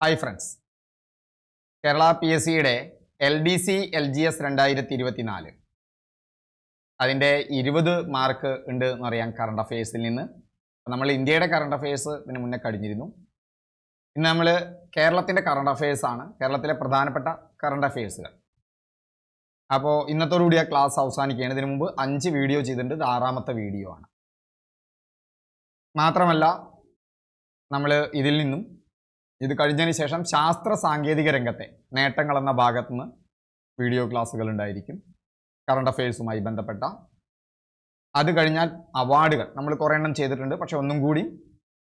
Hi friends Kerala P S സിയുടെ L D C L G S രണ്ടായിരത്തി ഇരുപത്തിനാല് അതിന്റെ ഇരുപത് മാർക്ക് ഉണ്ട് എന്ന് അറിയാം കറണ്ട് അഫയേഴ്സിൽ നിന്ന്. നമ്മൾ ഇന്ത്യയുടെ കറണ്ട് അഫയേഴ്സ് ഇതിന് മുന്നേ കഴിഞ്ഞിരുന്നു. ഇന്ന് നമ്മൾ കേരളത്തിന്റെ കറണ്ട് അഫയേഴ്സ് ആണ്. കേരളത്തിലെ പ്രധാനപ്പെട്ട കറണ്ട് അഫയേഴ്സുകൾ അപ്പോൾ ഇന്നത്തോടുകൂടി ആ ക്ലാസ് അവസാനിക്കുകയാണ്. ഇതിനു മുമ്പ് അഞ്ച് വീഡിയോ ചെയ്തിട്ടുണ്ട്. ഇത് ആറാമത്തെ വീഡിയോ ആണ്. മാത്രമല്ല നമ്മൾ ഇതിൽ നിന്നും ഇത് കഴിഞ്ഞതിന് ശേഷം ശാസ്ത്ര സാങ്കേതിക രംഗത്തെ നേട്ടങ്ങൾ എന്ന ഭാഗത്തു നിന്ന് വീഡിയോ ക്ലാസ്സുകൾ ഉണ്ടായിരിക്കും കറണ്ട് അഫയേഴ്സുമായി ബന്ധപ്പെട്ട. അത് കഴിഞ്ഞാൽ അവാർഡുകൾ നമ്മൾ കുറേ എണ്ണം ചെയ്തിട്ടുണ്ട്. പക്ഷെ ഒന്നും കൂടി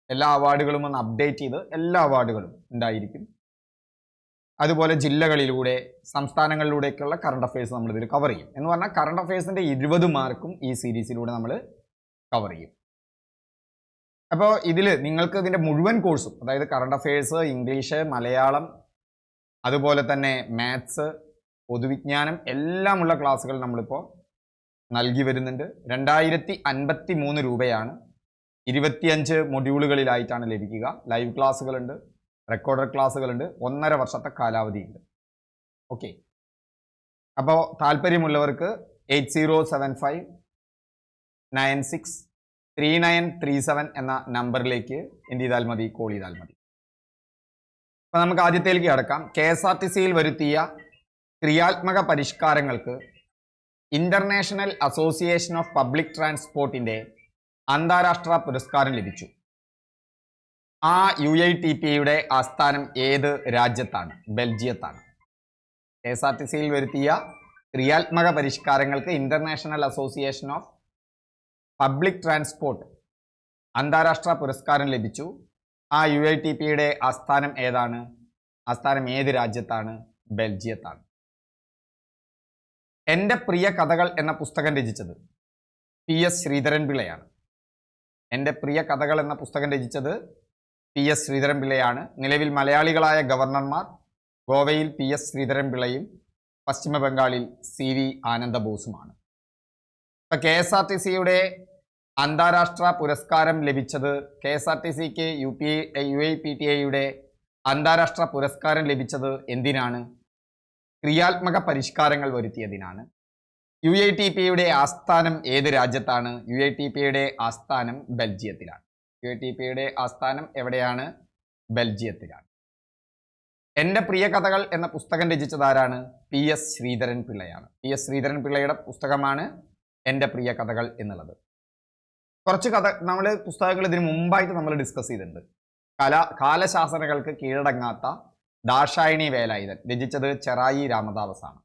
എല്ലാ അവാർഡുകളും ഒന്ന് അപ്ഡേറ്റ് ചെയ്ത് എല്ലാ അവാർഡുകളും ഉണ്ടായിരിക്കും. അതുപോലെ ജില്ലകളിലൂടെ സംസ്ഥാനങ്ങളിലൂടെയൊക്കെയുള്ള കറണ്ട് അഫയേഴ്സ് നമ്മൾ ഇതിൽ കവർ ചെയ്യും. എന്ന് പറഞ്ഞാൽ കറണ്ട് അഫയേഴ്സിന്റെ ഇരുപത് മാർക്കും ഈ സീരീസിലൂടെ നമ്മൾ കവർ ചെയ്യും. അപ്പോൾ ഇതിൽ നിങ്ങൾക്ക് ഇതിന്റെ മുഴുവൻ കോഴ്സും അതായത് കറണ്ട് അഫയേഴ്സ് ഇംഗ്ലീഷ് മലയാളം അതുപോലെ തന്നെ മാത്സ് പൊതുവിജ്ഞാനം എല്ലാമുള്ള ക്ലാസ്സുകൾ നമ്മളിപ്പോൾ നൽകി വരുന്നുണ്ട്. രണ്ടായിരത്തി അൻപത്തി മൂന്ന് രൂപയാണ്. ഇരുപത്തിയഞ്ച് മൊഡ്യൂളുകളിലായിട്ടാണ് ലഭിക്കുക. ലൈവ് ക്ലാസ്സുകളുണ്ട് റെക്കോർഡർ ക്ലാസ്സുകളുണ്ട് ഒന്നര വർഷത്തെ കാലാവധിയുണ്ട്. ഓക്കെ അപ്പോൾ താല്പര്യമുള്ളവർക്ക് eight zero seven five nine six three nine three seven എന്ന നമ്പറിലേക്ക് എന്ത് ചെയ്താൽ മതി? കോൾ ചെയ്താൽ മതി. അപ്പോൾ നമുക്ക് ആദ്യത്തേക്ക് കടക്കാം. കെ എസ് ആർ ടി സിയിൽ വരുത്തിയ ക്രിയാത്മക പരിഷ്കാരങ്ങൾക്ക് ഇന്റർനാഷണൽ അസോസിയേഷൻ ഓഫ് പബ്ലിക് ട്രാൻസ്പോർട്ടിന്റെ അന്താരാഷ്ട്ര പുരസ്കാരം ലഭിച്ചു. ആ യു ഐ ടി പിയുടെ ആസ്ഥാനം ഏത് രാജ്യത്താണ്? ബെൽജിയത്താണ്. കെ എസ് ആർ ടി സിയിൽ വരുത്തിയ ക്രിയാത്മക പരിഷ്കാരങ്ങൾക്ക് international association of public transport അന്താരാഷ്ട്ര പുരസ്കാരം ലഭിച്ചു. ആ യു ഐ ടി പിയുടെ ആസ്ഥാനം ഏതാണ്? ആസ്ഥാനം ഏത് രാജ്യത്താണ്? ബെൽജിയത്താണ്. എന്റെ പ്രിയ കഥകൾ എന്ന പുസ്തകം രചിച്ചത് പി എസ് ശ്രീധരൻ പിള്ളയാണ്. എന്റെ പ്രിയ കഥകൾ എന്ന പുസ്തകം രചിച്ചത് പി എസ് ശ്രീധരൻ പിള്ളയാണ്. നിലവിൽ മലയാളികളായ ഗവർണർമാർ ഗോവയിൽ പി എസ് ശ്രീധരൻ പിള്ളയും പശ്ചിമ ബംഗാളിൽ സി വി ആനന്ദബോസുമാണ്. ഇപ്പൊ കെ എസ് ആർ ടി സിയുടെ അന്താരാഷ്ട്ര പുരസ്കാരം ലഭിച്ചത് കെ എസ് ആർ ടി സിക്ക് U P U I P T ഐയുടെ അന്താരാഷ്ട്ര പുരസ്കാരം ലഭിച്ചത് എന്തിനാണ്? ക്രിയാത്മക പരിഷ്കാരങ്ങൾ വരുത്തിയതിനാണ്. യു ഐ ടി പിയുടെ ആസ്ഥാനം ഏത് രാജ്യത്താണ്? യു ഐ ടി പിയുടെ ആസ്ഥാനം ബെൽജിയത്തിലാണ്. യു ഐ ടി പിയുടെ ആസ്ഥാനം എവിടെയാണ്? ബെൽജിയത്തിലാണ്. എന്റെ പ്രിയ കഥകൾ എന്ന പുസ്തകം രചിച്ചത് ആരാണ്? പി എസ് ശ്രീധരൻ പിള്ളയാണ് പി എസ് ശ്രീധരൻ പിള്ളയുടെ പുസ്തകമാണ് എന്റെ പ്രിയ കഥകൾ എന്നുള്ളത്. കുറച്ച് കഥ നമ്മൾ പുസ്തകങ്ങൾ ഇതിന് മുമ്പായിട്ട് നമ്മൾ ഡിസ്കസ് ചെയ്തിട്ടുണ്ട്. കല കാലശാസനകൾക്ക് കീഴടങ്ങാത്ത ദാർഷായണി വേലായുധൻ രചിച്ചത് ചെറായി രാമദാസാണ്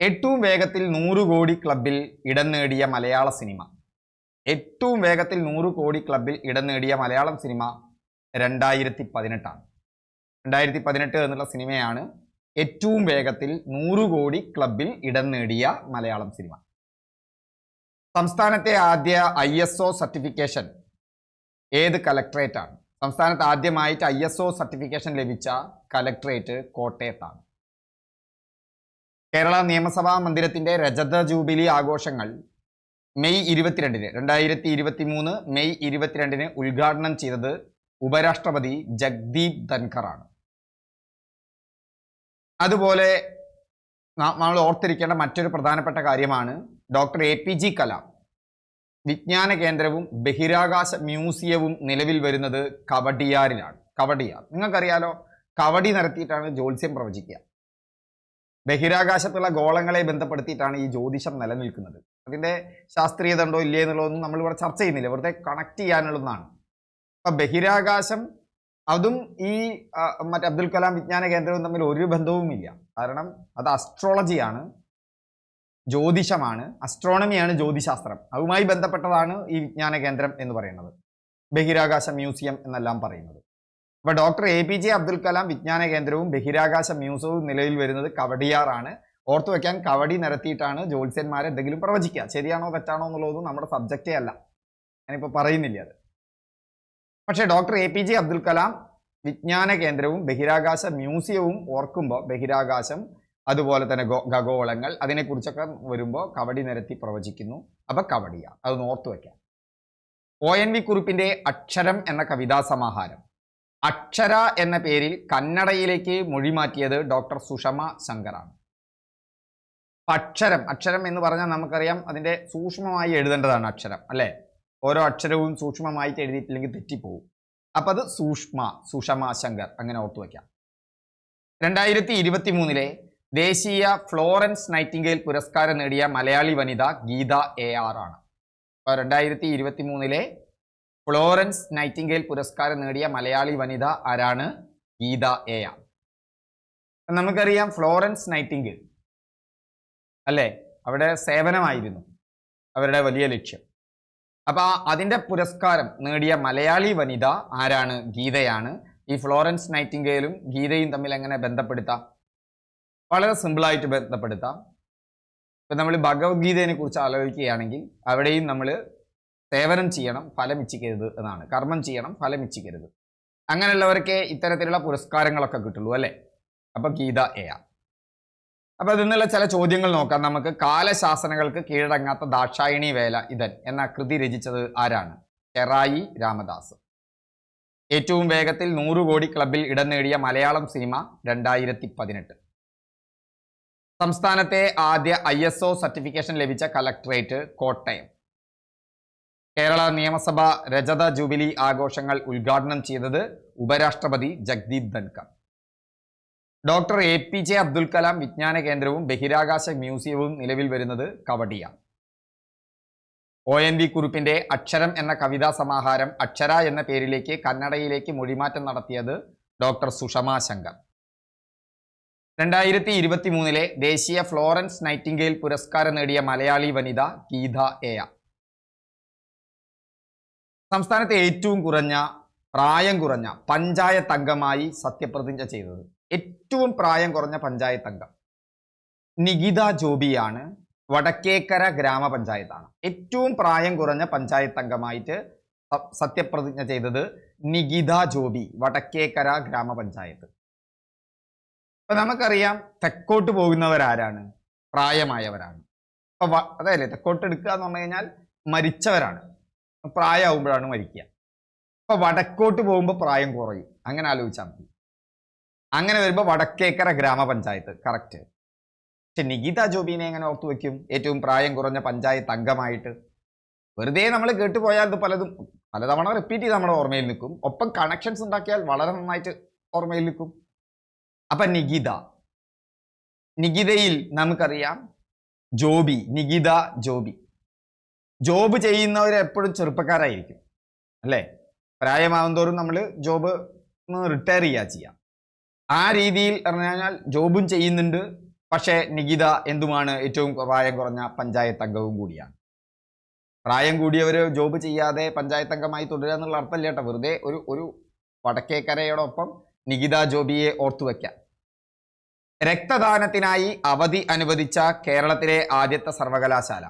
ഏറ്റവും വേഗത്തിൽ നൂറ് കോടി ക്ലബിൽ ഇടം നേടിയ മലയാള സിനിമ. ഏറ്റവും വേഗത്തിൽ നൂറ് കോടി ക്ലബിൽ ഇടം നേടിയ മലയാളം സിനിമ രണ്ടായിരത്തി പതിനെട്ടാണ് രണ്ടായിരത്തി പതിനെട്ട് എന്നുള്ള സിനിമയാണ് ഏറ്റവും വേഗത്തിൽ നൂറ് കോടി ക്ലബിൽ ഇടം നേടിയ മലയാളം സിനിമ. സംസ്ഥാനത്തെ ആദ്യ ഐ എസ് ഒ സർട്ടിഫിക്കേഷൻ ഏത് കലക്ട്രേറ്റാണ്? സംസ്ഥാനത്ത് ആദ്യമായിട്ട് ഐ എസ് ഒ സർട്ടിഫിക്കേഷൻ ലഭിച്ച കലക്ട്രേറ്റ് കോട്ടയത്താണ്. കേരള നിയമസഭാ മന്ദിരത്തിന്റെ രജത ജൂബിലി ആഘോഷങ്ങൾ മെയ് ഇരുപത്തിരണ്ടിന് രണ്ടായിരത്തി ഇരുപത്തി മൂന്ന് മെയ് ഇരുപത്തിരണ്ടിന് ഉദ്ഘാടനം ചെയ്തത് ഉപരാഷ്ട്രപതി ജഗ്ദീപ് ധൻഖറാണ്. അതുപോലെ നമ്മൾ ഓർത്തിരിക്കേണ്ട മറ്റൊരു പ്രധാനപ്പെട്ട കാര്യമാണ് doctor A P J Kalam. വിജ്ഞാന കേന്ദ്രവും ബഹിരാകാശ മ്യൂസിയവും നിലവിൽ വരുന്നത് കവടിയാറിലാണ് കവടിയാർ. നിങ്ങൾക്കറിയാലോ കവടി നടത്തിയിട്ടാണ് ജ്യോത്സ്യം പ്രവചിക്കുക. ബഹിരാകാശത്തുള്ള ഗോളങ്ങളെ ബന്ധപ്പെടുത്തിയിട്ടാണ് ഈ ജ്യോതിഷം നിലനിൽക്കുന്നത്. അതിന്റെ ശാസ്ത്രീയത ഉണ്ടോ ഇല്ലേ എന്നുള്ളതൊന്നും നമ്മൾ ഇവിടെ ചർച്ച ചെയ്യുന്നില്ല. വെറുതെ കണക്ട് ചെയ്യാനുള്ളതാണ് അപ്പൊ ബഹിരാകാശം അതും ഈ മറ്റേ അബ്ദുൽ കലാം വിജ്ഞാന കേന്ദ്രവും തമ്മിൽ ഒരു ബന്ധവുമില്ല. കാരണം അത് അസ്ട്രോളജിയാണ് ജ്യോതിഷമാണ്. അസ്ട്രോണമിയാണ് ജ്യോതിശാസ്ത്രം. അതുമായി ബന്ധപ്പെട്ടതാണ് ഈ വിജ്ഞാന കേന്ദ്രം എന്ന് പറയുന്നത്. ബഹിരാകാശ മ്യൂസിയം എന്നെല്ലാം പറയുന്നത്. അപ്പോൾ doctor A P J Abdul Kalam വിജ്ഞാന കേന്ദ്രവും ബഹിരാകാശ മ്യൂസിയവും നിലവിൽ വരുന്നത് കവടിയാറാണ് ഓർത്തു വെക്കാൻ കവടി നിരത്തിയിട്ടാണ് ജ്യോത്സ്യന്മാരെ എന്തെങ്കിലും പ്രവചിക്കുക. ശരിയാണോ തെറ്റാണോ എന്നുള്ളതൊന്നും നമ്മുടെ സബ്ജക്റ്റേ അല്ല. ഞാനിപ്പോൾ പറയുന്നില്ല അത്. പക്ഷേ doctor A P J Abdul Kalam വിജ്ഞാന കേന്ദ്രവും ബഹിരാകാശ മ്യൂസിയവും ഓർക്കുമ്പോൾ ബഹിരാകാശം അതുപോലെ തന്നെ ഖഗോളങ്ങൾ അതിനെക്കുറിച്ചൊക്കെ വരുമ്പോൾ കവടി നിരത്തി പ്രവചിക്കുന്നു. അപ്പൊ കവടിയ അത് ഓർത്തു വെക്കാം. ഒ എൻ വി കുറിപ്പിന്റെ അക്ഷരം എന്ന കവിതാ സമാഹാരം. അക്ഷര എന്ന പേരിൽ കന്നഡയിലേക്ക് മൊഴിമാറ്റിയത് ഡോക്ടർ സുഷമ ശങ്കറാണ്. അക്ഷരം അക്ഷരം എന്ന് പറഞ്ഞാൽ നമുക്കറിയാം അതിന്റെ സൂക്ഷ്മമായി എഴുതേണ്ടതാണ് അക്ഷരം അല്ലേ? ഓരോ അക്ഷരവും സൂക്ഷ്മമായിട്ട് എഴുതിയിട്ടില്ലെങ്കിൽ തെറ്റിപ്പോവും. അപ്പൊ അത് സൂക്ഷ്മ സുഷമ ശങ്കർ അങ്ങനെ ഓർത്തു വയ്ക്കാം രണ്ടായിരത്തി ഇരുപത്തി മൂന്നിലെ ദേശീയ ഫ്ലോറൻസ് നൈറ്റിംഗേൽ പുരസ്കാരം നേടിയ മലയാളി വനിത ഗീത എ ആർ ആണ്. അപ്പോൾ രണ്ടായിരത്തി ഇരുപത്തി മൂന്നിലെ ഫ്ലോറൻസ് നൈറ്റിംഗേൽ പുരസ്കാരം നേടിയ മലയാളി വനിത ആരാണ്? ഗീത എ ആർ നമുക്കറിയാം ഫ്ലോറൻസ് നൈറ്റിംഗേൽ അല്ലേ? അവിടെ സേവനമായിരുന്നു അവരുടെ വലിയ ലക്ഷ്യം. അപ്പോൾ അതിന്റെ പുരസ്കാരം നേടിയ മലയാളി വനിത ആരാണ്? ഗീതയാണ്. ഈ ഫ്ലോറൻസ് നൈറ്റിംഗേലും ഗീതയും തമ്മിൽ എങ്ങനെ ബന്ധപ്പെടുത്താം? വളരെ സിമ്പിളായിട്ട് ബന്ധപ്പെടുത്താം. ഇപ്പം നമ്മൾ ഭഗവത്ഗീതയെ കുറിച്ച് ആലോചിക്കുകയാണെങ്കിൽ അവിടെയും നമ്മൾ സേവനം ചെയ്യണം ഫലം ഇച്ഛിക്കരുത് എന്നാണ്. കർമ്മം ചെയ്യണം ഫലം ഇച്ഛിക്കരുത് അങ്ങനെയുള്ളവർക്ക് ഇത്തരത്തിലുള്ള പുരസ്കാരങ്ങളൊക്കെ കിട്ടുള്ളൂ അല്ലേ? അപ്പൊ ഗീത എ ആ. അപ്പൊ അതിൽ നിന്നുള്ള ചില ചോദ്യങ്ങൾ നോക്കാം. നമുക്ക് കാലശാസനകൾക്ക് കീഴടങ്ങാത്ത ദാക്ഷായണി വേല ഇതൻ എന്ന കൃതി രചിച്ചത് ആരാണ്? ചെറായി രാമദാസ്. ഏറ്റവും വേഗത്തിൽ നൂറ് കോടി ക്ലബിൽ ഇടം നേടിയ മലയാളം സിനിമ രണ്ടായിരത്തി പതിനെട്ട്. സംസ്ഥാനത്തെ ആദ്യ ഐ എസ് ഒ സർട്ടിഫിക്കേഷൻ ലഭിച്ച കലക്ടറേറ്റ് കോട്ടയം. കേരള നിയമസഭ രജത ജൂബിലി ആഘോഷങ്ങൾ ഉദ്ഘാടനം ചെയ്തത് ഉപരാഷ്ട്രപതി Jagdeep Dhankhar. Doctor A P J Abdul Kalam വിജ്ഞാന കേന്ദ്രവും ബഹിരാകാശ മ്യൂസിയവും നിലവിൽ വരുന്നത് കവടിയാണ് ഒ എൻ വി കുറിപ്പിന്റെ അക്ഷരം എന്ന കവിതാ സമാഹാരം അക്ഷര എന്ന പേരിലേക്ക് കന്നഡയിലേക്ക് മൊഴിമാറ്റം നടത്തിയത് ഡോക്ടർ സുഷമ ശങ്കർ. രണ്ടായിരത്തി ഇരുപത്തി മൂന്നിലെ ദേശീയ ഫ്ലോറൻസ് നൈറ്റിംഗേൽ പുരസ്കാരം നേടിയ മലയാളി വനിത ഗീത എ സംസ്ഥാനത്തെ ഏറ്റവും കുറഞ്ഞ പ്രായം കുറഞ്ഞ പഞ്ചായത്ത് അംഗമായി സത്യപ്രതിജ്ഞ ചെയ്തത്. ഏറ്റവും പ്രായം കുറഞ്ഞ പഞ്ചായത്ത് അംഗം നികിത ജോബിയാണ്. വടക്കേക്കര ഗ്രാമപഞ്ചായത്താണ്. ഏറ്റവും പ്രായം കുറഞ്ഞ പഞ്ചായത്ത് അംഗമായിട്ട് സത്യപ്രതിജ്ഞ ചെയ്തത് നികിത ജോബി വടക്കേക്കര ഗ്രാമപഞ്ചായത്ത്. അപ്പൊ നമുക്കറിയാം തെക്കോട്ട് പോകുന്നവരാരാണ്? പ്രായമായവരാണ്. അപ്പൊ അതല്ലേ? തെക്കോട്ട് എടുക്കുക എന്ന് പറഞ്ഞു കഴിഞ്ഞാൽ മരിച്ചവരാണ്. പ്രായമാകുമ്പോഴാണ് മരിക്കുക. അപ്പൊ വടക്കോട്ട് പോകുമ്പോൾ പ്രായം കുറയും. അങ്ങനെ ആലോചിച്ചാൽ മതി. അങ്ങനെ വരുമ്പോൾ വടക്കേക്കര ഗ്രാമപഞ്ചായത്ത് കറക്റ്റ് പക്ഷെ നികിത ജോബിനെ എങ്ങനെ ഓർത്തു വെക്കും? ഏറ്റവും പ്രായം കുറഞ്ഞ പഞ്ചായത്ത് അംഗമായിട്ട്. വെറുതെ നമ്മൾ കേട്ടുപോയാൽ ഇത് പലതും പലതവണ റിപ്പീറ്റ് ചെയ്ത് നമ്മുടെ ഓർമ്മയിൽ നിൽക്കും. ഒപ്പം കണക്ഷൻസ് ഉണ്ടാക്കിയാൽ വളരെ നന്നായിട്ട് ഓർമ്മയിൽ നിൽക്കും. അപ്പൊ നികിത. നികിതയിൽ നമുക്കറിയാം ജോബി നികിത ജോബി. ജോബ് ചെയ്യുന്നവർ എപ്പോഴും ചെറുപ്പക്കാരായിരിക്കും അല്ലേ? പ്രായമാവും തോറും നമ്മൾ ജോബ് റിട്ടയർ ചെയ്യുക ചെയ്യാം. ആ രീതിയിൽ പറഞ്ഞു കഴിഞ്ഞാൽ ജോബും ചെയ്യുന്നുണ്ട് പക്ഷേ നികിത എന്തുമാണ് ഏറ്റവും പ്രായം കുറഞ്ഞ പഞ്ചായത്ത് അംഗവും കൂടിയാണ്. പ്രായം കൂടിയവർ ജോബ് ചെയ്യാതെ പഞ്ചായത്ത് അംഗമായി തുടരുക എന്നുള്ള അർത്ഥമല്ല കേട്ടോ. വെറുതെ ഒരു ഒരു വടക്കേക്കരയോടൊപ്പം നികിത ജോബിയെ ഓർത്തു വയ്ക്കാം രക്തദാനത്തിനായി അവധി അനുവദിച്ച കേരളത്തിലെ ആദ്യത്തെ സർവകലാശാല.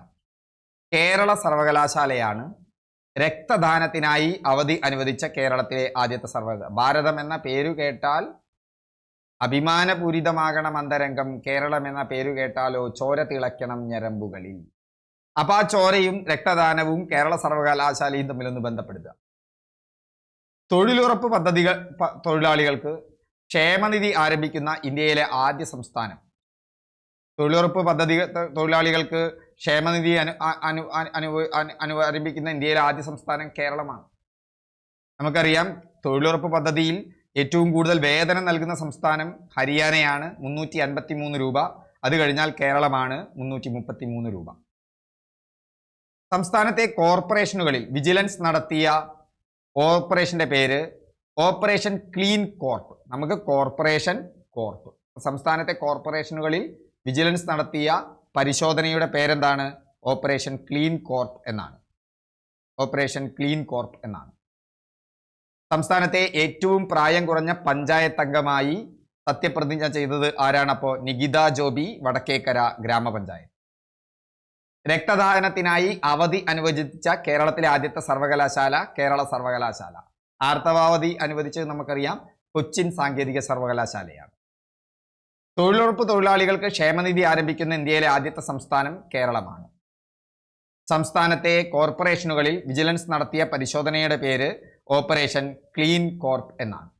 കേരള സർവകലാശാലയാണ് രക്തദാനത്തിനായി അവധി അനുവദിച്ച കേരളത്തിലെ ആദ്യത്തെ സർവകല ഭാരതം എന്ന പേരു കേട്ടാൽ അഭിമാനപൂരിതമാകണം അന്തരംഗം കേരളം എന്ന പേരു കേട്ടാലോ ചോര തിളയ്ക്കണം ഞരമ്പുകളിൽ. അപ്പൊ ആ ചോരയും രക്തദാനവും കേരള സർവകലാശാലയും തമ്മിലൊന്ന് ബന്ധപ്പെടുത്തുക തൊഴിലുറപ്പ് പദ്ധതികൾ തൊഴിലാളികൾക്ക് ക്ഷേമനിധി ആരംഭിക്കുന്ന ഇന്ത്യയിലെ ആദ്യ സംസ്ഥാനം. തൊഴിലുറപ്പ് പദ്ധതി തൊഴിലാളികൾക്ക് ക്ഷേമനിധി അനു അനു അനു- ആരംഭിക്കുന്ന ഇന്ത്യയിലെ ആദ്യ സംസ്ഥാനം കേരളമാണ്. നമുക്കറിയാം തൊഴിലുറപ്പ് പദ്ധതിയിൽ ഏറ്റവും കൂടുതൽ വേതനം നൽകുന്ന സംസ്ഥാനം ഹരിയാനയാണ് മുന്നൂറ്റി അൻപത്തി മൂന്ന് രൂപ. അത് കഴിഞ്ഞാൽ കേരളമാണ് മുന്നൂറ്റി മുപ്പത്തി മൂന്ന് രൂപ. സംസ്ഥാനത്തെ കോർപ്പറേഷനുകളിൽ വിജിലൻസ് നടത്തിയ കോർപ്പറേഷന്റെ പേര് ഓപ്പറേഷൻ ക്ലീൻ കോർപ്പ് നമുക്ക് കോർപ്പറേഷൻ കോർപ്പ് സംസ്ഥാനത്തെ കോർപ്പറേഷനുകളിൽ വിജിലൻസ് നടത്തിയ പരിശോധനയുടെ പേരെന്താണ്? ഓപ്പറേഷൻ ക്ലീൻ കോർപ്പ് എന്നാണ്. ഓപ്പറേഷൻ ക്ലീൻ കോർപ്പ് എന്നാണ്. സംസ്ഥാനത്തെ ഏറ്റവും പ്രായം കുറഞ്ഞ പഞ്ചായത്ത് അംഗമായി സത്യപ്രതിജ്ഞ ചെയ്തത് ആരാണപ്പോ? നികിത ജോബി വടക്കേക്കര ഗ്രാമപഞ്ചായത്ത്. രക്തദാനത്തിനായി അവധി അനുവദിച്ച കേരളത്തിലെ ആദ്യത്തെ സർവകലാശാല കേരള സർവകലാശാല. ആർത്തവാവധി അനുവദിച്ചത് നമുക്കറിയാം. കൊച്ചിൻ സാങ്കേതിക സർവകലാശാലയാണ്. തൊഴിലുറപ്പ് തൊഴിലാളികൾക്ക് ക്ഷേമനിധി ആരംഭിക്കുന്ന ഇന്ത്യയിലെ ആദ്യത്തെ സംസ്ഥാനം കേരളമാണ്. സംസ്ഥാനത്തെ കോർപ്പറേഷനുകളിൽ വിജിലൻസ് നടത്തിയ പരിശോധനയുടെ പേര് ഓപ്പറേഷൻ ക്ലീൻ കോർപ്പ് എന്നാണ്.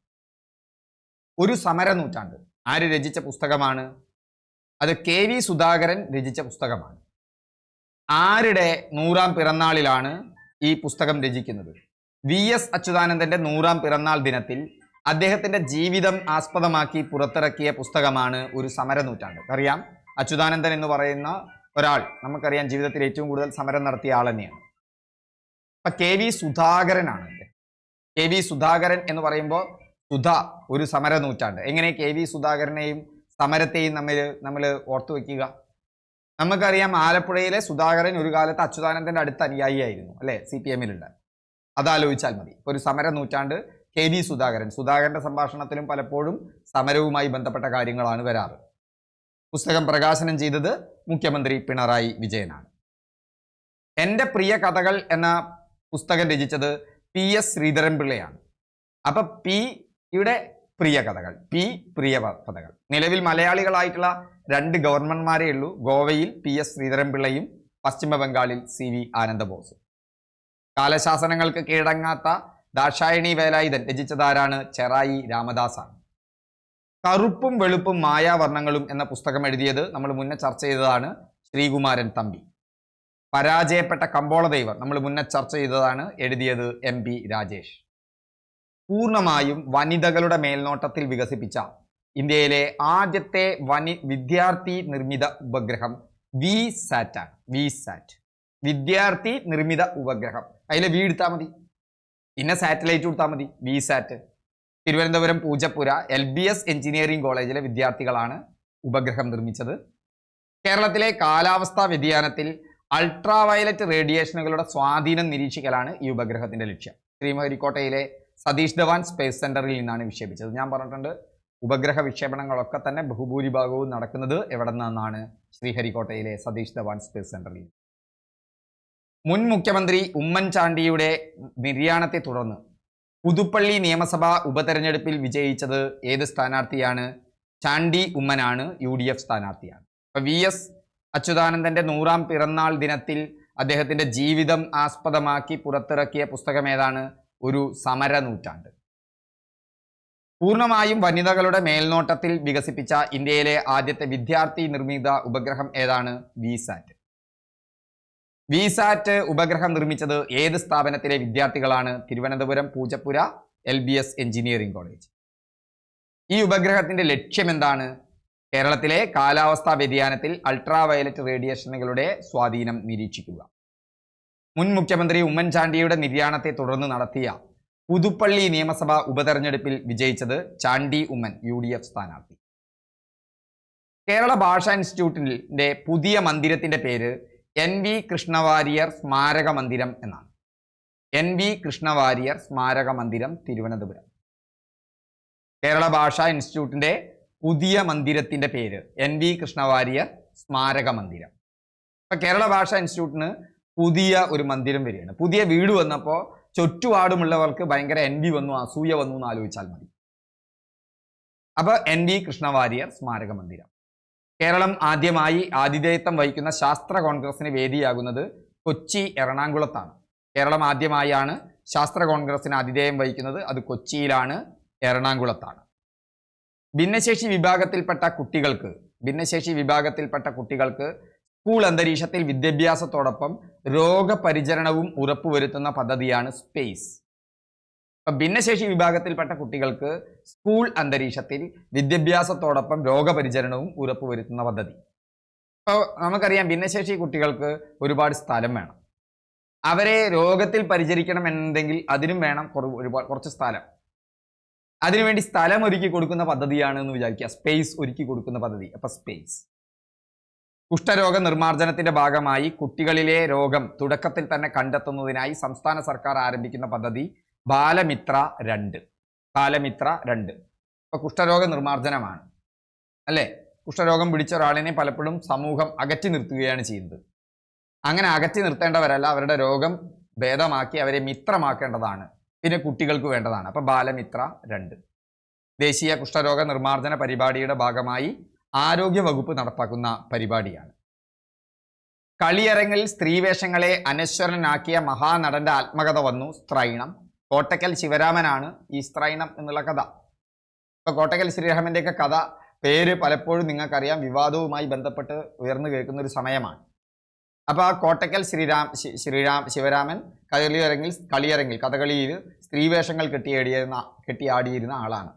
ഒരു സമര നൂറ്റാണ്ട് ആര് രചിച്ച പുസ്തകമാണ്? അത് കെ വി സുധാകരൻ രചിച്ച പുസ്തകമാണ്. ആരുടെ നൂറാം പിറന്നാളിലാണ് ഈ പുസ്തകം രചിക്കുന്നത്? വി എസ് അച്യുതാനന്ദന്റെ നൂറാം പിറന്നാൾ ദിനത്തിൽ അദ്ദേഹത്തിന്റെ ജീവിതം ആസ്പദമാക്കി പുറത്തിറക്കിയ പുസ്തകമാണ് ഒരു സമരനൂറ്റാണ്ട്. അറിയാം? അച്യുതാനന്ദൻ എന്ന് പറയുന്ന ഒരാൾ നമുക്കറിയാം ജീവിതത്തിൽ ഏറ്റവും കൂടുതൽ സമരം നടത്തിയ ആൾ തന്നെയാണ്. അപ്പൊ കെ വി സുധാകരനാണ്. കെ വി സുധാകരൻ എന്ന് പറയുമ്പോൾ സുധ ഒരു സമര നൂറ്റാണ്ട് എങ്ങനെ കെ വി സുധാകരനെയും സമരത്തെയും നമ്മൾ നമ്മൾ ഓർത്തു വയ്ക്കുക നമുക്കറിയാം ആലപ്പുഴയിലെ സുധാകരൻ ഒരു കാലത്ത് അച്യുതാനന്ദന്റെ അടുത്ത അനുയായിയായിരുന്നു അല്ലെ? C P എമ്മിലുണ്ട്. അതാലോചിച്ചാൽ മതി. ഇപ്പോൾ ഒരു സമര നൂറ്റാണ്ട് കെ വി സുധാകരൻ സുധാകരന്റെ സംഭാഷണത്തിലും പലപ്പോഴും സമരവുമായി ബന്ധപ്പെട്ട കാര്യങ്ങളാണ് വരാറ്. പുസ്തകം പ്രകാശനം ചെയ്തത് മുഖ്യമന്ത്രി പിണറായി വിജയനാണ്. എന്റെ പ്രിയ കഥകൾ എന്ന പുസ്തകം രചിച്ചത് പി എസ് ശ്രീധരൻപിള്ളയാണ് അപ്പം പി യുടെ പ്രിയ കഥകൾ പി പ്രിയ കഥകൾ. നിലവിൽ മലയാളികളായിട്ടുള്ള രണ്ട് ഗവർണർമാരേ ഉള്ളൂ. ഗോവയിൽ പി എസ് ശ്രീധരൻപിള്ളയും പശ്ചിമ ബംഗാളിൽ സി വി ആനന്ദബോസും. കാലശാസനങ്ങൾക്ക് കീഴടങ്ങാത്ത ദാക്ഷായണി വേലായുധൻ രചിച്ചതാരാണ് ചെറായി രാമദാസാണ്. കറുപ്പും വെളുപ്പും മായാവർണങ്ങളും എന്ന പുസ്തകം എഴുതിയത് നമ്മൾ മുന്നേ ചർച്ച ചെയ്തതാണ് ശ്രീകുമാരൻ തമ്പി. പരാജയപ്പെട്ട കമ്പോള ദൈവം നമ്മൾ മുന്നേ ചർച്ച ചെയ്തതാണ് എഴുതിയത് എം പി രാജേഷ്. പൂർണമായും വനിതകളുടെ മേൽനോട്ടത്തിൽ വികസിപ്പിച്ച ഇന്ത്യയിലെ ആദ്യത്തെ വനി വിദ്യാർത്ഥി നിർമ്മിത ഉപഗ്രഹം വി സാറ്റാണ് വി സാറ്റ്. വിദ്യാർത്ഥി നിർമ്മിത ഉപഗ്രഹം. അതിലെ വി എടുത്താൽ മതി. പിന്നെ സാറ്റലൈറ്റ് കൊടുത്താൽ മതി. V sat Thiruvananthapuram Poojappura L B S engineering കോളേജിലെ വിദ്യാർത്ഥികളാണ് ഉപഗ്രഹം നിർമ്മിച്ചത്. കേരളത്തിലെ കാലാവസ്ഥാ വ്യതിയാനത്തിൽ അൾട്രാ വയലറ്റ് റേഡിയേഷനുകളുടെ സ്വാധീനം നിരീക്ഷിക്കലാണ് ഈ ഉപഗ്രഹത്തിന്റെ ലക്ഷ്യം. ശ്രീഹരിക്കോട്ടയിലെ സതീഷ് ധവാൻ സ്പേസ് സെന്ററിൽ നിന്നാണ് വിക്ഷേപിച്ചത്. ഞാൻ പറഞ്ഞിട്ടുണ്ട് ഉപഗ്രഹ വിക്ഷേപണങ്ങളൊക്കെ തന്നെ ബഹുഭൂരിഭാഗവും നടക്കുന്നത് എവിടെ നിന്നാണ് ശ്രീഹരിക്കോട്ടയിലെ സതീഷ് ധവാൻ സ്പേസ് സെന്ററിൽ മുൻ മുഖ്യമന്ത്രി ഉമ്മൻചാണ്ടിയുടെ നിര്യാണത്തെ തുടർന്ന് പുതുപ്പള്ളി നിയമസഭാ ഉപതെരഞ്ഞെടുപ്പിൽ വിജയിച്ചത് ഏത് സ്ഥാനാർത്ഥിയാണ്? ചാണ്ടി ഉമ്മനാണ് യു ഡി എഫ് സ്ഥാനാർത്ഥിയാണ്. അപ്പൊ വി എസ് അച്യുതാനന്ദന്റെ നൂറാം പിറന്നാൾ ദിനത്തിൽ അദ്ദേഹത്തിന്റെ ജീവിതം ആസ്പദമാക്കി പുറത്തിറക്കിയ പുസ്തകം ഏതാണ്? ഒരു സമര നൂറ്റാണ്ട്. പൂർണമായും വനിതകളുടെ മേൽനോട്ടത്തിൽ വികസിപ്പിച്ച ഇന്ത്യയിലെ ആദ്യത്തെ വിദ്യാർത്ഥി നിർമ്മിത ഉപഗ്രഹം ഏതാണ്? വിസാറ്റ് വിസാറ്റ് ഉപഗ്രഹം നിർമ്മിച്ചത് ഏത് സ്ഥാപനത്തിലെ വിദ്യാർത്ഥികളാണ്? Thiruvananthapuram Poojappura L B S engineering college. ഈ ഉപഗ്രഹത്തിന്റെ ലക്ഷ്യം എന്താണ്? കേരളത്തിലെ കാലാവസ്ഥാ വ്യതിയാനത്തിൽ അൾട്രാവയലറ്റ് റേഡിയേഷനുകളുടെ സ്വാധീനം നിരീക്ഷിക്കുക. മുൻ മുഖ്യമന്ത്രി ഉമ്മൻചാണ്ടിയുടെ നിര്യാണത്തെ തുടർന്ന് നടത്തിയ പുതുപ്പള്ളി നിയമസഭാ ഉപതെരഞ്ഞെടുപ്പിൽ വിജയിച്ചത് Chandy Oommen U D F സ്ഥാനാർത്ഥി. കേരള ഭാഷാ ഇൻസ്റ്റിറ്റ്യൂട്ടിന്റെ പുതിയ മന്ദിരത്തിന്റെ പേര് എൻ വി കൃഷ്ണവാര്യർ സ്മാരക മന്ദിരം എന്നാണ്. എൻ വി കൃഷ്ണവാര്യർ സ്മാരക മന്ദിരം തിരുവനന്തപുരം. കേരള ഭാഷാ ഇൻസ്റ്റിറ്റ്യൂട്ടിന്റെ പുതിയ മന്ദിരത്തിന്റെ പേര് എൻ വി കൃഷ്ണവാര്യർ സ്മാരക മന്ദിരം അപ്പൊ കേരള ഭാഷാ ഇൻസ്റ്റിറ്റ്യൂട്ടിന് പുതിയ ഒരു മന്ദിരം വരികയാണ്. പുതിയ വീട് വന്നപ്പോൾ ചുറ്റുപാടുമുള്ളവർക്ക് ഭയങ്കര എൻ വി വന്നു അസൂയ വന്നു എന്ന് ആലോചിച്ചാൽ മതി. അപ്പോൾ എൻ വി കൃഷ്ണവാര്യർ സ്മാരക മന്ദിരം കേരളം ആദ്യമായി ആതിഥേയത്വം വഹിക്കുന്ന ശാസ്ത്ര കോൺഗ്രസിന് വേദിയാകുന്നത് കൊച്ചി എറണാകുളത്താണ്. കേരളം ആദ്യമായാണ് ശാസ്ത്ര കോൺഗ്രസിന് ആതിഥേയം വഹിക്കുന്നത്. അത് കൊച്ചിയിലാണ് എറണാകുളത്താണ്. ഭിന്നശേഷി വിഭാഗത്തിൽപ്പെട്ട കുട്ടികൾക്ക് ഭിന്നശേഷി വിഭാഗത്തിൽപ്പെട്ട കുട്ടികൾക്ക് സ്കൂൾ അന്തരീക്ഷത്തിൽ വിദ്യാഭ്യാസത്തോടൊപ്പം രോഗപരിചരണവും ഉറപ്പുവരുത്തുന്ന പദ്ധതിയാണ് സ്പേസ്. ഭിന്നശേഷി വിഭാഗത്തിൽപ്പെട്ട കുട്ടികൾക്ക് സ്കൂൾ അന്തരീക്ഷത്തിൽ വിദ്യാഭ്യാസത്തോടൊപ്പം രോഗപരിചരണവും ഉറപ്പുവരുത്തുന്ന പദ്ധതി. ഇപ്പോൾ നമുക്കറിയാം ഭിന്നശേഷി കുട്ടികൾക്ക് ഒരുപാട് സ്ഥലം വേണം. അവരെ രോഗത്തിൽ പരിചരിക്കണം എന്നുണ്ടെങ്കിൽ അതിനും വേണം ഒരുപാട് കുറച്ച് സ്ഥലം. അതിനുവേണ്ടി സ്ഥലം ഒരുക്കി കൊടുക്കുന്ന പദ്ധതിയാണ് എന്ന് വിചാരിക്കുക. സ്പേസ് ഒരുക്കി കൊടുക്കുന്ന പദ്ധതി. അപ്പം സ്പേസ്. കുഷ്ഠരോഗ നിർമ്മാർജനത്തിന്റെ ഭാഗമായി കുട്ടികളിലെ രോഗം തുടക്കത്തിൽ തന്നെ കണ്ടെത്തുന്നതിനായി സംസ്ഥാന സർക്കാർ ആരംഭിക്കുന്ന പദ്ധതി ബാലമിത്ര രണ്ട്. ബാലമിത്ര രണ്ട്. ഇപ്പൊ കുഷ്ഠരോഗ നിർമ്മാർജനമാണ് അല്ലേ? കുഷ്ഠരോഗം പിടിച്ച ഒരാളിനെ പലപ്പോഴും സമൂഹം അകറ്റി നിർത്തുകയാണ് ചെയ്യുന്നത്. അങ്ങനെ അകറ്റി നിർത്തേണ്ടവരല്ല അവരുടെ രോഗം ഭേദമാക്കി അവരെ മിത്രമാക്കേണ്ടതാണ്. പിന്നെ കുട്ടികൾക്ക് വേണ്ടതാണ്. അപ്പൊ ബാലമിത്ര രണ്ട്. ദേശീയ കുഷ്ഠരോഗ നിർമ്മാർജന പരിപാടിയുടെ ഭാഗമായി ആരോഗ്യ വകുപ്പ് നടപ്പാക്കുന്ന പരിപാടിയാണ്. കളിയരങ്ങിൽ സ്ത്രീവേഷങ്ങളെ അനശ്വരനാക്കിയ മഹാനടന്റെ ആത്മകഥ വന്നു. സ്ത്രൈണം. കോട്ടക്കൽ ശിവരാമനാണ് ഈ സ്ത്രൈണം എന്നുള്ള കഥ. ഇപ്പൊ കോട്ടക്കൽ ശ്രീരാമന്റെ ഒക്കെ കഥ പേര് പലപ്പോഴും നിങ്ങൾക്കറിയാം വിവാദവുമായി ബന്ധപ്പെട്ട് ഉയർന്നു കേൾക്കുന്ന ഒരു സമയമാണ്. അപ്പോൾ ആ കോട്ടക്കൽ ശ്രീരാം ശ്രീരാം ശിവരാമൻ കളിയരങ്ങിൽ കളിയരങ്ങിൽ കഥകളിയിൽ സ്ത്രീവേഷങ്ങൾ കെട്ടിയാടിയിരുന്ന കെട്ടിയാടിയിരുന്ന ആളാണ്.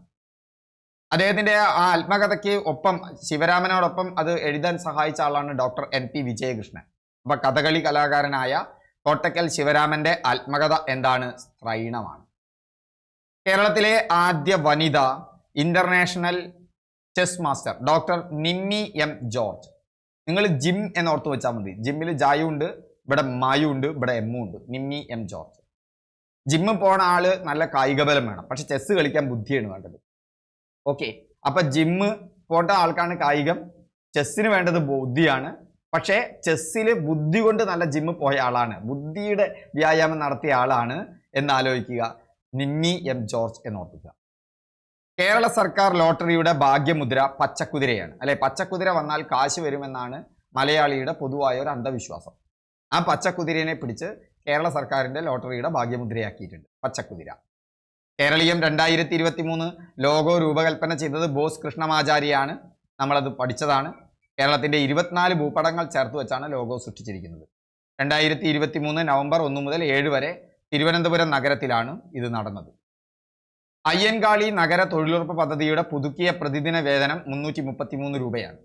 അദ്ദേഹത്തിന്റെ ആ ആത്മകഥയ്ക്ക് ഒപ്പം ശിവരാമനോടൊപ്പം അത് എഴുതാൻ സഹായിച്ച ആളാണ് ഡോക്ടർ എൻ പി വിജയകൃഷ്ണൻ. അപ്പൊ കഥകളി കലാകാരനായ കോട്ടക്കൽ ശിവരാമന്റെ ആത്മകഥ എന്താണ്? സ്ത്രൈണമാണ്. കേരളത്തിലെ ആദ്യ വനിത international chess master doctor Nimmi M George. നിങ്ങൾ ജിം എന്നോർത്ത് വെച്ചാൽ മതി. ജിമ്മിൽ ജായു ഉണ്ട് ഇവിടെ മായു ഉണ്ട് ഇവിടെ എമ്മും ഉണ്ട്. Nimmi M George. ജിമ്മിൽ പോണ ആൾ നല്ല കായികബലം വേണം. പക്ഷെ ചെസ് കളിക്കാൻ ബുദ്ധിയാണ് വേണ്ടത്. ഓക്കെ. അപ്പൊ ജിമ്മ് പോട്ട ആൾക്കാണ് കായികം. ചെസ്സിന് വേണ്ടത് ബുദ്ധിയാണ് പക്ഷേ ചെസ്സിൽ ബുദ്ധി കൊണ്ട് നല്ല ജിമ്മ് പോയ ആളാണ്. ബുദ്ധിയുടെ വ്യായാമം നടത്തിയ ആളാണ് എന്നാലോചിക്കുക നിമ്മി എം ജോർജ് എന്ന് ഓർക്കുക കേരള സർക്കാർ ലോട്ടറിയുടെ ഭാഗ്യമുദ്ര പച്ചക്കുതിരയാണ്. അല്ലെ പച്ചക്കുതിര വന്നാൽ കാശ് വരുമെന്നാണ് മലയാളിയുടെ പൊതുവായ ഒരു അന്ധവിശ്വാസം. ആ പച്ചക്കുതിരനെ പിടിച്ച് കേരള സർക്കാരിന്റെ ലോട്ടറിയുടെ ഭാഗ്യമുദ്രയാക്കിയിട്ടുണ്ട്. പച്ചക്കുതിര. കേരളീയം രണ്ടായിരത്തി ഇരുപത്തി മൂന്ന് ലോഗോ രൂപകൽപ്പന ചെയ്തത് ബോസ് കൃഷ്ണമാചാരിയാണ്. നമ്മളത് പഠിച്ചതാണ്. കേരളത്തിന്റെ ഇരുപത്തിനാല് ഭൂപടങ്ങൾ ചേർത്ത് വെച്ചാണ് ലോഗോ സൃഷ്ടിച്ചിരിക്കുന്നത്. രണ്ടായിരത്തി ഇരുപത്തി മൂന്ന് നവംബർ ഒന്ന് മുതൽ ഏഴ് വരെ തിരുവനന്തപുരം നഗരത്തിലാണ് ഇത് നടന്നത്. അയ്യൻകാളി നഗര തൊഴിലുറപ്പ് പദ്ധതിയുടെ പുതുക്കിയ പ്രതിദിന വേതനം മുന്നൂറ്റി മുപ്പത്തിമൂന്ന് രൂപയാണ്.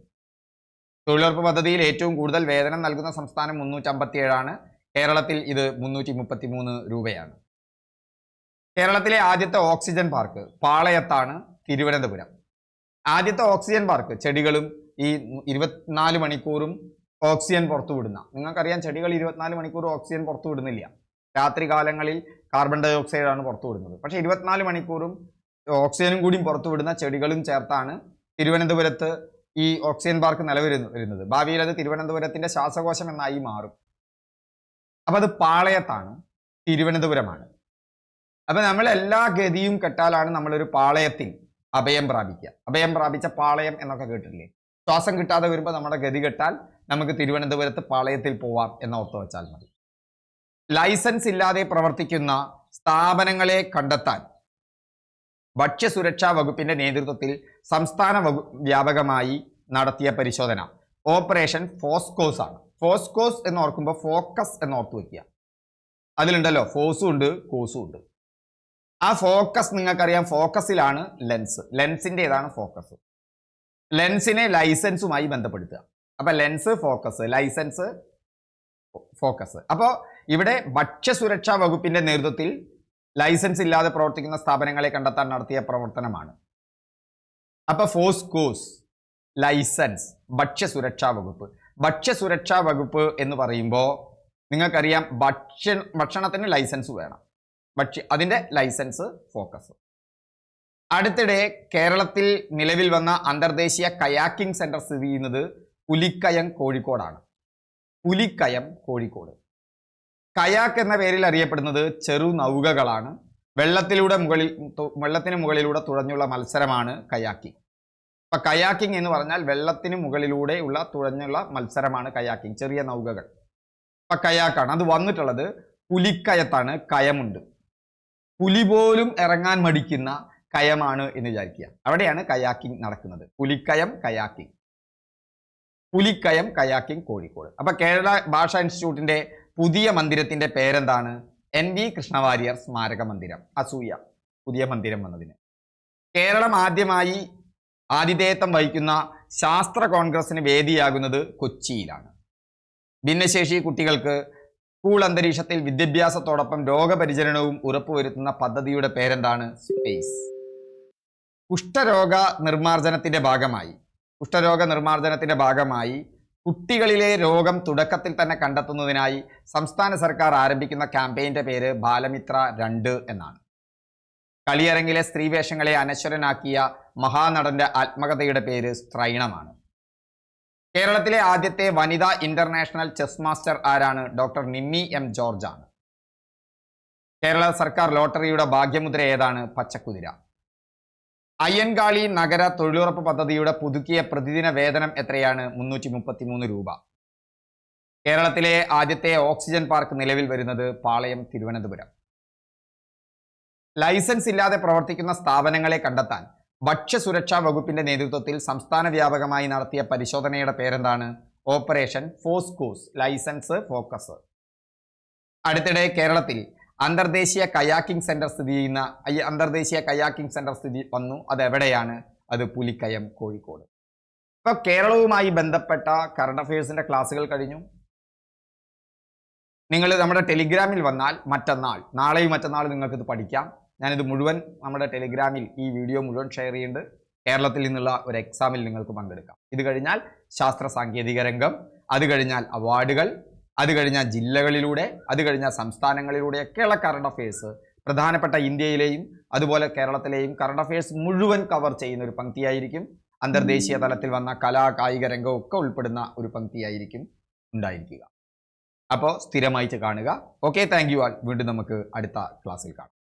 തൊഴിലുറപ്പ് പദ്ധതിയിൽ ഏറ്റവും കൂടുതൽ വേതനം നൽകുന്ന സംസ്ഥാനം മുന്നൂറ്റി ഏഴാണ് കേരളത്തിൽ ഇത് മുന്നൂറ്റി മുപ്പത്തിമൂന്ന് രൂപയാണ്. കേരളത്തിലെ ആദ്യത്തെ ഓക്സിജൻ പാർക്ക് പാളയത്താണ് തിരുവനന്തപുരം. ആദ്യത്തെ ഓക്സിജൻ പാർക്ക് ചെടികളും ഈ ഇരുപത്തിനാല് മണിക്കൂറും ഓക്സിജൻ പുറത്തു വിടുന്ന നിങ്ങൾക്കറിയാം ചെടികൾ ഇരുപത്തിനാല് മണിക്കൂർ ഓക്സിജൻ പുറത്തു വിടുന്നില്ല രാത്രി കാലങ്ങളിൽ കാർബൺ ഡൈ ഓക്സൈഡാണ് പുറത്തു വിടുന്നത് പക്ഷേ ഇരുപത്തിനാല് മണിക്കൂറും ഓക്സിജനും കൂടിയും പുറത്തു വിടുന്ന ചെടികളും ചേർത്താണ് തിരുവനന്തപുരത്ത് ഈ ഓക്സിജൻ പാർക്ക് നിലവരുന്ന വരുന്നത്. ഭാവിയിൽ അത് തിരുവനന്തപുരത്തിന്റെ ശ്വാസകോശം എന്നായി മാറും. അപ്പൊ അത് പാളയത്താണ് തിരുവനന്തപുരമാണ്. അപ്പൊ നമ്മൾ എല്ലാ ഗതിയും കെട്ടാലാണ് നമ്മളൊരു പാളയത്തിൽ അഭയം പ്രാപിക്കുക. അഭയം പ്രാപിച്ച പാളയം എന്നൊക്കെ കേട്ടിട്ടില്ലേ? ശ്വാസം കിട്ടാതെ വരുമ്പോൾ നമ്മുടെ ഗതി കെട്ടാൽ നമുക്ക് തിരുവനന്തപുരത്ത് പാളയത്തിൽ പോവാം എന്ന് ഓർത്ത് വെച്ചാൽ മതി. ലൈസൻസ് ഇല്ലാതെ പ്രവർത്തിക്കുന്ന സ്ഥാപനങ്ങളെ കണ്ടെത്താൻ ഭക്ഷ്യസുരക്ഷാ വകുപ്പിന്റെ നേതൃത്വത്തിൽ സംസ്ഥാന വ്യാപകമായി നടത്തിയ പരിശോധന. ഓപ്പറേഷൻ ഫോസ്കോസ് ആണ്. ഫോസ്കോസ് എന്ന് ഓർക്കുമ്പോൾ ഫോക്കസ് എന്ന് ഓർത്ത് വെക്കുക. അതിലുണ്ടല്ലോ ഫോസും ഉണ്ട് കോസും ഉണ്ട്. ആ ഫോക്കസ് നിങ്ങൾക്കറിയാം ഫോക്കസിലാണ് ലെൻസ്. ലെൻസിന്റെതാണ് ഫോക്കസ്. ലെൻസിനെ ലൈസൻസുമായി ബന്ധപ്പെടുത്തുക. അപ്പൊ ലെൻസ് ഫോക്കസ് ലൈസൻസ് ഫോക്കസ്. അപ്പോൾ ഇവിടെ ഭക്ഷ്യസുരക്ഷാ വകുപ്പിന്റെ നേതൃത്വത്തിൽ ലൈസൻസ് ഇല്ലാതെ പ്രവർത്തിക്കുന്ന സ്ഥാപനങ്ങളെ കണ്ടെത്താൻ നടത്തിയ പ്രവർത്തനമാണ്. അപ്പൊ ഫോസ്കോസ് ലൈസൻസ് ഭക്ഷ്യസുരക്ഷാ വകുപ്പ്. ഭക്ഷ്യസുരക്ഷാ വകുപ്പ് എന്ന് പറയുമ്പോൾ നിങ്ങൾക്കറിയാം ഭക്ഷ്യ ഭക്ഷണത്തിന് ലൈസൻസ് വേണം. ഭക്ഷ്യ അതിന്റെ ലൈസൻസ് ഫോക്കസ്. അടുത്തിടെ കേരളത്തിൽ നിലവിൽ വന്ന അന്തർദേശീയ കയാക്കിംഗ് സെന്റർ സ്ഥിതി ചെയ്യുന്നത് പുലിക്കയം കോഴിക്കോടാണ്. പുലിക്കയം കോഴിക്കോട്. കയാക്ക് എന്ന പേരിൽ അറിയപ്പെടുന്നത് ചെറു നൗകകളാണ്. വെള്ളത്തിലൂടെ മുകളിൽ വെള്ളത്തിന് മുകളിലൂടെ തുഴഞ്ഞുള്ള മത്സരമാണ് കയാക്കിംഗ്. അപ്പൊ കയാക്കിംഗ് എന്ന് പറഞ്ഞാൽ വെള്ളത്തിന് മുകളിലൂടെ ഉള്ള തുഴഞ്ഞുള്ള മത്സരമാണ് കയാക്കിംഗ് ചെറിയ നൗകകൾ. അപ്പൊ കയാക്കാണ്. അത് വന്നിട്ടുള്ളത് പുലിക്കയത്താണ് കയമുണ്ട്. പുലി പോലും ഇറങ്ങാൻ മടിക്കുന്ന കയമാണ് എന്ന് വിചാരിക്കുക. അവിടെയാണ് കയാക്കിംഗ് നടക്കുന്നത്. പുലിക്കയം കയാക്കിംഗ്. പുലിക്കയം കയാക്കിംഗ് കോഴിക്കോട്. അപ്പൊ കേരള ഭാഷാ ഇൻസ്റ്റിറ്റ്യൂട്ടിന്റെ പുതിയ മന്ദിരത്തിന്റെ പേരെന്താണ്? എൻ വി കൃഷ്ണവാര്യർ സ്മാരക മന്ദിരം. അസൂയ. പുതിയ മന്ദിരം വന്നതിന്. കേരളം ആദ്യമായി ആതിഥേയത്വം വഹിക്കുന്ന ശാസ്ത്ര കോൺഗ്രസിന് വേദിയാകുന്നത് കൊച്ചിയിലാണ്. ഭിന്നശേഷി കുട്ടികൾക്ക് സ്കൂൾ അന്തരീക്ഷത്തിൽ വിദ്യാഭ്യാസത്തോടൊപ്പം രോഗപരിചരണവും ഉറപ്പുവരുത്തുന്ന പദ്ധതിയുടെ പേരെന്താണ്? സ്പേസ്. കുഷ്ഠരോഗ നിർമ്മാർജനത്തിന്റെ ഭാഗമായി. കുഷ്ഠരോഗ നിർമ്മാർജനത്തിന്റെ ഭാഗമായി കുട്ടികളിലെ രോഗം തുടക്കത്തിൽ തന്നെ കണ്ടെത്തുന്നതിനായി സംസ്ഥാന സർക്കാർ ആരംഭിക്കുന്ന ക്യാമ്പയിന്റെ പേര് ബാലമിത്ര രണ്ട് എന്നാണ്. കളിയരങ്ങിലെ സ്ത്രീവേഷങ്ങളെ അനശ്വരനാക്കിയ മഹാനടന്റെ ആത്മകഥയുടെ പേര് സ്ത്രൈണമാണ്. കേരളത്തിലെ ആദ്യത്തെ വനിതാ ഇന്റർനാഷണൽ ചെസ് മാസ്റ്റർ ആരാണ്? ഡോക്ടർ നിമ്മി എം ജോർജാണ്. കേരള സർക്കാർ ലോട്ടറിയുടെ ഭാഗ്യമുദ്ര ഏതാണ്? പച്ചക്കുതിര. അയ്യൻകാളി നഗര തൊഴിലുറപ്പ് പദ്ധതിയുടെ പുതുക്കിയ പ്രതിദിന വേതനം എത്രയാണ്? മുന്നൂറ്റി മുപ്പത്തി മൂന്ന് രൂപ. കേരളത്തിലെ ആദ്യത്തെ ഓക്സിജൻ പാർക്ക് നിലവിൽ വരുന്നത് പാളയം തിരുവനന്തപുരം. ലൈസൻസ് ഇല്ലാതെ പ്രവർത്തിക്കുന്ന സ്ഥാപനങ്ങളെ കണ്ടെത്താൻ ഭക്ഷ്യസുരക്ഷാ വകുപ്പിന്റെ നേതൃത്വത്തിൽ സംസ്ഥാന വ്യാപകമായി നടത്തിയ പരിശോധനയുടെ പേരെന്താണ്? Operation FoSCoS licence focus. അടുത്തിടെ കേരളത്തിൽ അന്തർദേശീയ കയാക്കിംഗ് സെന്റർ സ്ഥിതി ചെയ്യുന്ന അന്തർദേശീയ കയാക്കിംഗ് സെന്റർ സ്ഥിതി വന്നു. അത് എവിടെയാണ് അത് പുലിക്കയം കോഴിക്കോട്. ഇപ്പൊ കേരളവുമായി ബന്ധപ്പെട്ട കറണ്ട് അഫയേഴ്സിന്റെ ക്ലാസ്സുകൾ കഴിഞ്ഞു. നിങ്ങൾ നമ്മുടെ ടെലിഗ്രാമിൽ വന്നാൽ മറ്റന്നാൾ നാളെയും മറ്റന്നാൾ നിങ്ങൾക്കിത് പഠിക്കാം. ഞാനിത് മുഴുവൻ നമ്മുടെ ടെലിഗ്രാമിൽ ഈ വീഡിയോ മുഴുവൻ ഷെയർ ചെയ്യുന്നുണ്ട്. കേരളത്തിൽ നിന്നുള്ള ഒരു എക്സാമിൽ നിങ്ങൾക്ക് പങ്കെടുക്കാം. ഇത് കഴിഞ്ഞാൽ ശാസ്ത്ര സാങ്കേതിക രംഗം അത് കഴിഞ്ഞാൽ അവാർഡുകൾ അത് കഴിഞ്ഞാൽ ജില്ലകളിലൂടെ അത് കഴിഞ്ഞാൽ സംസ്ഥാനങ്ങളിലൂടെയൊക്കെയുള്ള കറണ്ട് അഫയേഴ്സ് പ്രധാനപ്പെട്ട ഇന്ത്യയിലെയും അതുപോലെ കേരളത്തിലെയും കറണ്ട് അഫയേഴ്സ് മുഴുവൻ കവർ ചെയ്യുന്ന ഒരു പങ്ക്തിയായിരിക്കും. അന്തർദേശീയ തലത്തിൽ വന്ന കലാ കായിക രംഗം ഒക്കെ ഉൾപ്പെടുന്ന ഒരു പങ്ക്തിയായിരിക്കും ഉണ്ടായിരിക്കുക. അപ്പോൾ സ്ഥിരമായിട്ട് കാണുക. ഓക്കെ താങ്ക് യു ആൾ വീണ്ടും നമുക്ക് അടുത്ത ക്ലാസ്സിൽ കാണാം.